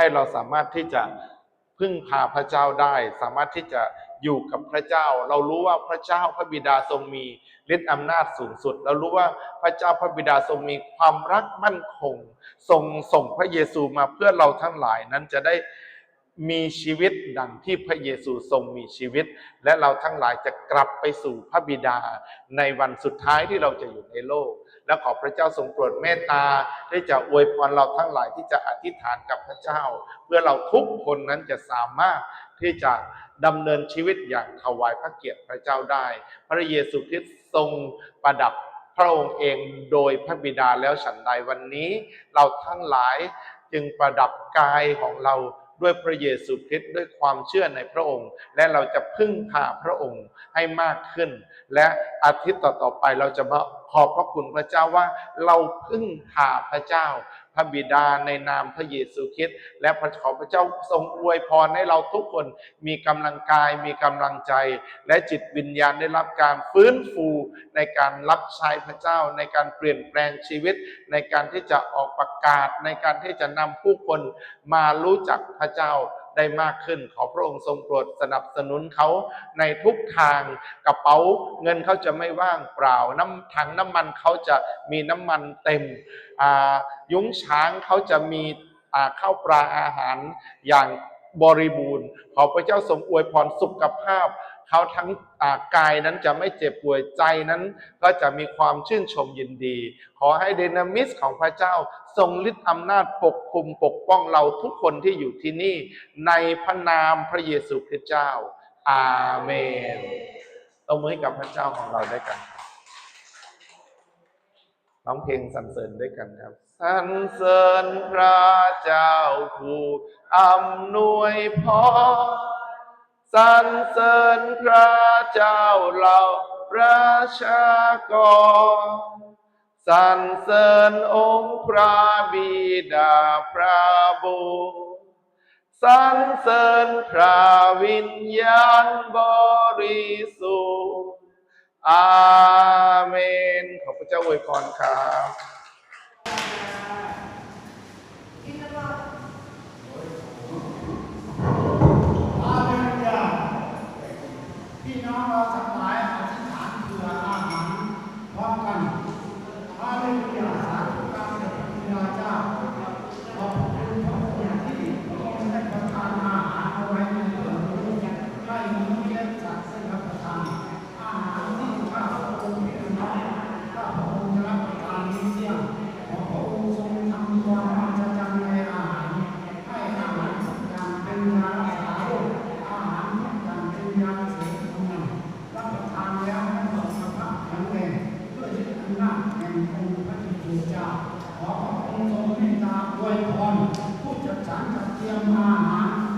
ให้เราสามารถที่จะพึ่งพาพระเจ้าได้ สามารถที่จะอยู่กับพระเจ้า เรารู้ว่าพระเจ้าพระบิดาทรงมีฤทธิ์อำนาจสูงสุด เรารู้ว่าพระเจ้าพระบิดาทรงมีความรักมั่นคงทรงส่งพระเยซูมาเพื่อเราทั้งหลายนั้นจะได้ มีชีวิตดังที่พระเยซูทรงมีชีวิต และเราทั้งหลายจะกลับไปสู่พระบิดา ในวันสุดท้ายที่เราจะอยู่ในโลก และขอพระเจ้าทรงโปรดเมตตาได้จะอวยพรเราทั้งหลายที่จะอธิษฐานกับพระเจ้า เพื่อเราทุกคนนั้นจะสามารถที่จะดำเนินชีวิตอย่างถวายพระเกียรติพระเจ้าได้ พระเยซูคริสต์ทรงประดับพระองค์เองโดยพระบิดาแล้วฉันใดวันนี้ เราทั้งหลายจึงประดับกายของเรา ด้วยพระเยซูคริสต์ด้วยความเชื่อในพระองค์ และเราจะพึ่งพาพระองค์ให้มากขึ้น และอาทิตย์ต่อๆไปเราจะมาขอบพระคุณพระเจ้าว่าเราพึ่งพาพระเจ้าพระบิดาในนามพระเยซูคริสต์และพระขอพระเจ้าทรงอวยพรให้เราทุกคนมีกำลังกายมีกำลังใจ และจิตวิญญาณได้รับการฟื้นฟูในการรับใช้พระเจ้า ในการเปลี่ยนแปลงชีวิต ในการที่จะออกประกาศในการที่จะนำผู้คนมารู้จักพระเจ้า ได้มากขึ้น ขอพระองค์ทรงโปรดสนับสนุนเขาในทุกทางกระเป๋าเงินเขาจะไม่ว่างเปล่า น้ำถังน้ำมันเขาจะมีน้ำมันเต็มยุ้งช้างเขาจะมีข้าวปลาอาหารอย่างบริบูรณ์ ขอพระเจ้าทรงอวยพรสุขภาพเขาทั้งกายนั้นจะไม่เจ็บป่วยใจนั้น ก็จะมีความชื่นชมยินดี ขอให้เดนามิสของพระเจ้าทรงฤทธิ์อำนาจปกคุมปกป้องเราทุกคนที่อยู่ที่นี่ ในพระนามพระเยซูคริสต์เจ้า อาเมนตบมือกับพระเจ้าของเราด้วยกันร้องเพลงสรรเสริญด้วยกันครับสรรเสริญพระเจ้าผู้อำนวยพร สรรเสริญพระเจ้าเราประชากรสรรเสริญองค์พระบิดาพระบุตรสรรเสริญพระวิญญาณบริสุทธิ์อาเมน ขอบพระเจ้าอวยพรครับ ฮาเลลูยาพี่น้องเราทั้งหลายอธิษฐานเพื่ออาหารพร้อมกันฮาเลลูยาสาธุการแด่พระบิดาเจ้าขอบคุณพระองค์ที่พระองค์ได้ประทานอาหารเอาไว้ในเรื่องนี้ให้มีเล็กจัดให้รับประทานอาหารที่ข้าพระองค์พี่น้องข้าพระองค์จะรับประทานนี้เสียขอพระองค์ทรงทำความมหัศจรรย์ในอาหาร ให้อาหารทุกอย่างเป็นยารักษาโรคอาหารทุกอย่างเป็นยาเสริมกำลังรับประทานแล้วให้สุขภาพแข็งแรงด้วยฤทธิ์อำนาจแห่งองค์พระจิตรเจ้าขอพระองค์ทรงเมตตาอ วยพรผู้จัดสรรจัดเตรียมอาหาร